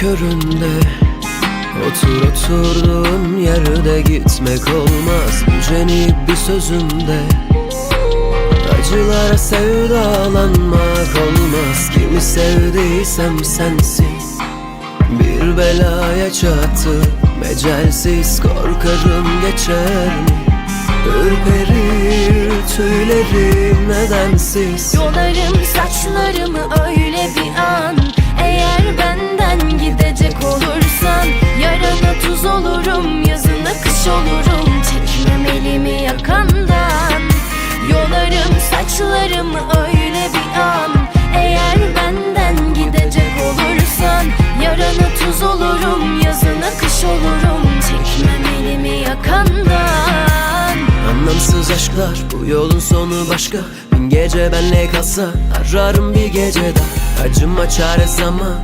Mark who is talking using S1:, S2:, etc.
S1: köründe. Otur oturduğun yerde gitmek olmaz Gücenip bir sözünde Acılara sevdalanmak olmaz. Kimi sevdiysem sensin. Bir belaya çattı. Mecalsiz korkarım geçer mi? Ürperir tüylerim nedensiz?
S2: Yolarım saçlarımı öyle Tuz olurum yazına kış olurum. Çekmem elimi yakandan. Yolarım saçlarımı öyle bir an. Eğer benden gidecek olursan Yarana tuz olurum yazına kış olurum. Çekmem elimi yakandan.
S1: Anlamsız aşklar bu yolun sonu başka. Bin gece benle kalsa ararım bir gece daha. Acıma çare zaman